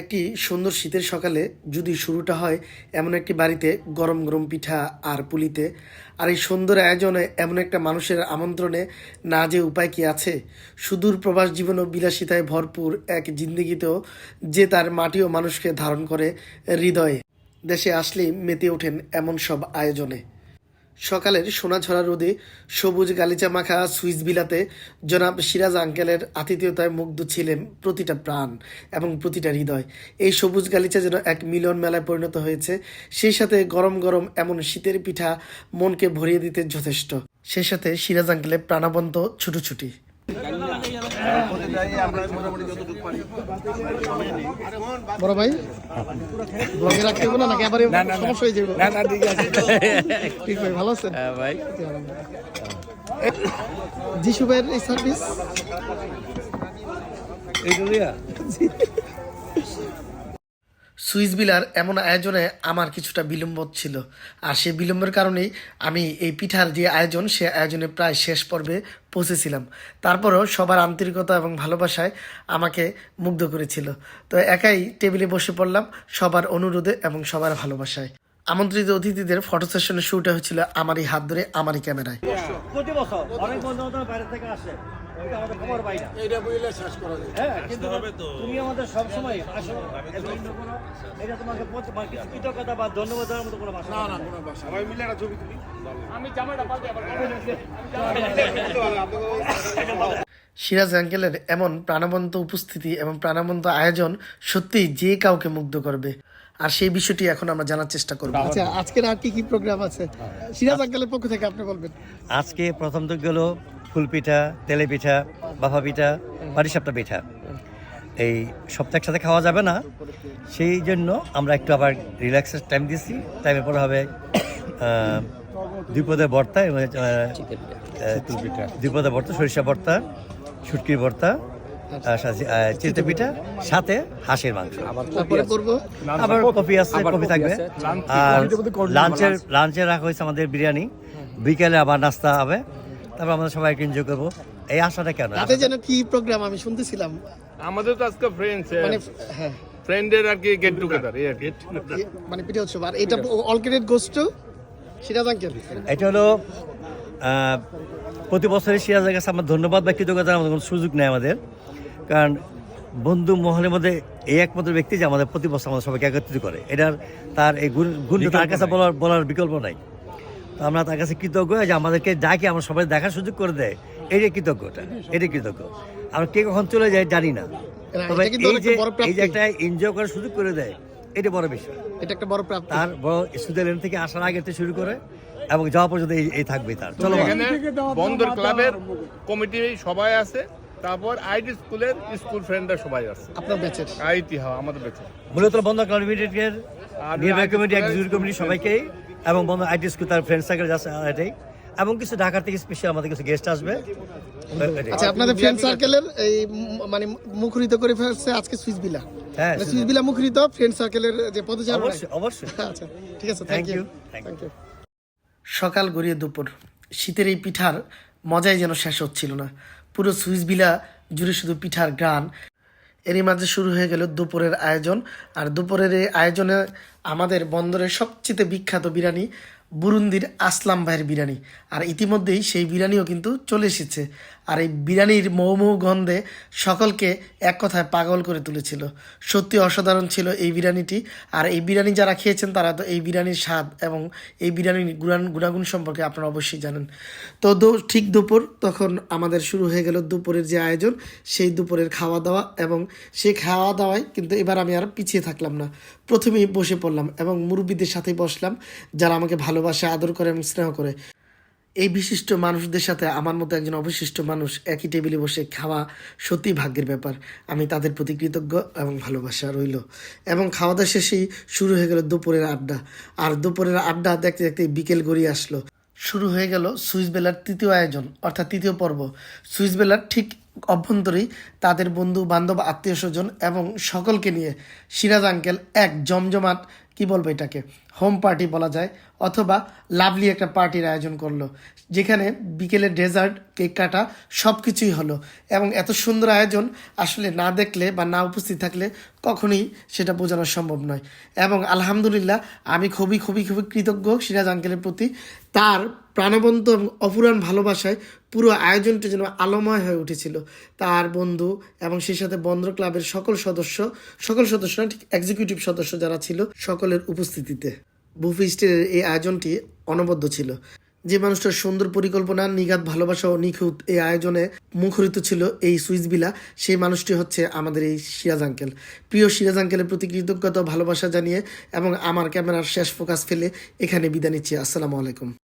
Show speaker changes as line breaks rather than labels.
একটি সুন্দর শীতের সকালে যদি শুরুটা হয় এমন একটি বাড়িতে গরম গরম পিঠা আর পুলিতে, আর এই সুন্দর আয়োজনে এমন একটা মানুষের আমন্ত্রণে না যে উপায় কি আছে? সুদূর প্রবাস জীবন ও বিলাসিতায় ভরপুর এক জিন্দগিতেও যে তার মাটি ও মানুষকে ধারণ করে হৃদয়ে, দেশে আসলেই মেতে ওঠেন এমন সব আয়োজনে। সকালের সোনাঝরা রোদে সবুজ গালিচা মাখা সুইস বিলাতে জনাব সিরাজ আঙ্কেলের আতিথেয়তায় মুগ্ধ ছিলেন প্রতিটা প্রাণ এবং প্রতিটা হৃদয়। এই সবুজ গালিচা যেন এক মিলন মেলায় পরিণত হয়েছে, সেই সাথে গরম গরম এমন শীতের পিঠা মনকে ভরিয়ে দিতে যথেষ্ট। সেই সাথে সিরাজ আঙ্কেলের প্রাণাবন্ত ছুটোছুটি। বড় ভাই ব্লগে রাখতে হবে না নাকি আবার সমস্যা হয়ে যাবে?
না না ঠিক আছে।
ঠিক ভাই ভালো আছেন?
হ্যাঁ ভাই।
যিশু ভাইয়ের এই সার্ভিস সুইস বিলার এমন আয়োজনে আমার কিছুটা বিলম্ব ছিল। আর সেই বিলম্বের কারণেই আমি এই পিঠার যে আয়োজন সে আয়োজনে প্রায় শেষ পর্বে পৌঁছেছিলাম। তারপরও সবার আন্তরিকতা এবং ভালোবাসায় আমাকে মুগ্ধ করেছিল। তো একাই টেবিলে বসে পড়লাম সবার অনুরোধে এবং সবার ভালোবাসায়। আমন্ত্রিত অতিথিদের ফটো সেশনের শুরুটা হয়েছিল আমারই হাত ধরে, আমারই ক্যামেরায়।
প্রতি বছর অনেক বন্ধু বাইরে থেকে আসে। এটা
বুঝলে শেষ করা যায়।
হ্যাঁ কিন্তু তুমি আমাদের সব আসো এটা তোমাকে প্রতি- কিছু কৃতজ্ঞতা বা ধন্যবাদ দেওয়ার মতো কোনো ভাষা
না না কোনো বাসা সবাই মিলে একটা ছবি তুলি।
সিরাজ আঙ্কেলের এমন প্রাণবন্ত উপস্থিতি এবং প্রাণবন্ত আয়োজন সত্যিই যে কাউকে মুগ্ধ করবে। আর সেই বিষয়টি এখন আমরা জানার চেষ্টা করব। আচ্ছা আজকের আর কি কি প্রোগ্রাম আছে? সিরাজ আঙ্কেলের পক্ষ থেকে আপনি বলবেন।
আজকে প্রথম তো গেল ফুল পিঠা তেলে পিঠা বাফা পিঠা পাটিসাপটা পিঠা। এই সপ্তাহ একসাথে খাওয়া যাবে না। সেই জন্য আমরা একটু আবার রিল্যাক্সের টাইম দিচ্ছি টাইমের পর হবে আহ, দ্বিপদের ভর্তা এবং দ্বিপদের ভর্তা সরিষা ভর্তা শুটকির ভর্তা আর সাথে, আহ, পিঠা সাথে হাঁসের মাংস। আবার কফি আছে? কফি থাকবে। আর লাঞ্চের লাঞ্চে রাখা হয়েছে আমাদের বিরিয়ানি। বিকেলে আবার নাস্তা হবে। তারপর আমরা সবাই এনজয় করব। এই আশাটা কেন?
রাতে যেন কি প্রোগ্রাম আমি শুনতেছিলাম।
আমাদের তো আজকে ফ্রেন্ডস
মানে হ্যাঁ।
ফ্রেন্ডের আর কি গেট টুগেদার এই
এ- মানে পিঠে উৎসব। আর এটা all credit goes to Siraj uncle
এটা হলো প্রতি বছরই সিরাজের কাছে আমার ধন্যবাদ বা কৃতজ্ঞতার আমাদের কোনো সুযোগ নেই আমাদের। কারণ বন্ধু মহলের মধ্যে এই একমাত্র ব্যক্তি যে আমাদের প্রতি বছর আমাদের সবাইকে একত্রিত করে। এটার তার এই গুণ গুণটা তার কাছে বলার বলার বিকল্প নাই। তো আমরা তার কাছে কৃতজ্ঞ যে আমাদেরকে ডাকে আমরা সবাই দেখার সুযোগ করে দেয়। এটাই কৃতজ্ঞটা এটাই কৃতজ্ঞ। আমরা কে কখন চলে যাই জানি না। তবে এই যে এই যে একটা এনজয় করার সুযোগ করে দেয় এটা বড় বিষয়।
এটা একটা বড় প্রাপ্তি।
তার বড় সুইজারল্যান্ড থেকে আসার আগে শুরু করে এবং যাওয়া পর্যন্ত এই এই থাকবে তার। চলো
এখানে বন্দর ক্লাবের কমিটি সবাই আছে তারপর আইডি স্কুলের স্কুল ফ্রেন্ডরা সবাই আছে।
আপনার ব্যাচের
আইটি হ্যাঁ আমাদের বেঁচে
মূলত বন্ধ কমিটির
আর
নির্বাহী কমিটি এক্সিকিউটিভ কমিটি সবাইকেই এবং বন্ধ আইটি স্কুল তার ফ্রেন্ড সার্কেল যাচ্ছে এটাই। এবং কিছু ঢাকার থেকে স্পেশাল আমাদের কিছু গেস্ট আসবে।
আচ্ছা আপনাদের ফ্রেন্ড সার্কেলের এই মানে মুখরিত করে ফেলছে আজকে সুইস বিলা
হ্যাঁ
মানে সুইস বিলা মুখরিত ফ্রেন্ড সার্কেলের যে পদচারণা।
অবশ্যই অবশ্যই।
আচ্ছা ঠিক আছে
থ্যাংক ইউ থ্যাংক
ইউ সকাল গড়িয়ে দুপুর। শীতের এই পিঠার মজাই যেন শেষ হচ্ছিল না। পুরো সুইস বিলা জুড়ে শুধু পিঠার গান এরই মাঝে শুরু হয়ে গেল দুপুরের আয়োজন। আর দুপুরের এই আয়োজনে আমাদের বন্দরের সবচেয়ে বিখ্যাত বিরিয়ানি বুরুন্দির আসলাম ভাইয়ের বিরিয়ানি। আর ইতিমধ্যেই সেই বিরিয়ানিও কিন্তু চলে এসেছে। আর এই বিরিয়ানির মৌ মৌ গন্ধে সকলকে এক কথায় পাগল করে তুলেছিল। সত্যি অসাধারণ ছিল এই বিরিয়ানিটি। আর এই বিরিয়ানি যারা খেয়েছেন, তারা তো এই বিরিয়ানির স্বাদ এবং এই বিরিয়ানির গুণান গুণাগুণ সম্পর্কে আপনারা অবশ্যই জানেন। তো ঠিক দুপুর তখন আমাদের শুরু হয়ে গেল দুপুরের যে আয়োজন, সেই দুপুরের খাওয়া দাওয়া এবং সেই খাওয়া দাওয়ায় কিন্তু এবার আমি আর পিছিয়ে থাকলাম না। প্রথমেই বসে পড়লাম এবং মুরব্বীদের সাথে বসলাম, যারা আমাকে ভালোবাসে, আদর করে এবং স্নেহ করে। এই বিশিষ্ট মানুষদের সাথে আমার মতো একজন অবশিষ্ট মানুষ একই টেবিলে বসে খাওয়া সত্যি ভাগ্যের ব্যাপার। আমি তাদের প্রতি কৃতজ্ঞ এবং ভালোবাসা রইল। এবং খাওয়া দাওয়া শেষেই শুরু হয়ে গেল দুপুরের আড্ডা। আর দুপুরের আড্ডা দেখতে দেখতে বিকেল গড়িয়ে আসলো। শুরু হয়ে গেল সুইস বেলার তৃতীয় আয়োজন, অর্থাৎ তৃতীয় পর্ব। সুইস বেলার ঠিক অভ্যন্তরেই তাদের বন্ধু, বান্ধব আত্মীয় স্বজন এবং সকলকে নিয়ে সিরাজ আঙ্কেল এক জমজমাট কি বলব এটাকে? হোম পার্টি বলা যায়, অথবা লাভলি একটা পার্টির আয়োজন করল, যেখানে বিকেলে ডেজার্ট কেক কাটা সব কিছুই হলো। এবং এত সুন্দর আয়োজন আসলে না দেখলে বা না উপস্থিত থাকলে কখনোই সেটা বোঝানো সম্ভব নয়। এবং আলহামদুলিল্লাহ, আমি খুবই খুবই খুবই কৃতজ্ঞ সিরাজ আঙ্কেলের প্রতি। তার প্রাণবন্ত এবং অপুরাণ ভালোবাসায় পুরো আয়োজনটি যেন আলোময় হয়ে উঠেছিল। তার বন্ধু এবং সেই সাথে বন্ধ ক্লাবের সকল সদস্য সকল সদস্য ঠিক এক্সিকিউটিভ সদস্য যারা ছিল, সকলের উপস্থিতিতে বুফিস্টের এই আয়োজনটি অনবদ্য ছিল। যে মানুষটার সুন্দর পরিকল্পনা, নিগাত ভালোবাসা ও নিখুঁত এই আয়োজনে মুখরিত ছিল এই সুইস বিলা সেই মানুষটি হচ্ছে আমাদের এই সিরাজ আঙ্কেল। প্রিয় সিরাজ আঙ্কেলের প্রতি কৃতজ্ঞতা ভালোবাসা জানিয়ে এবং আমার ক্যামেরার শেষ ফোকাস ফেলে এখানে বিদায় নিচ্ছি। আসসালামু আলাইকুম।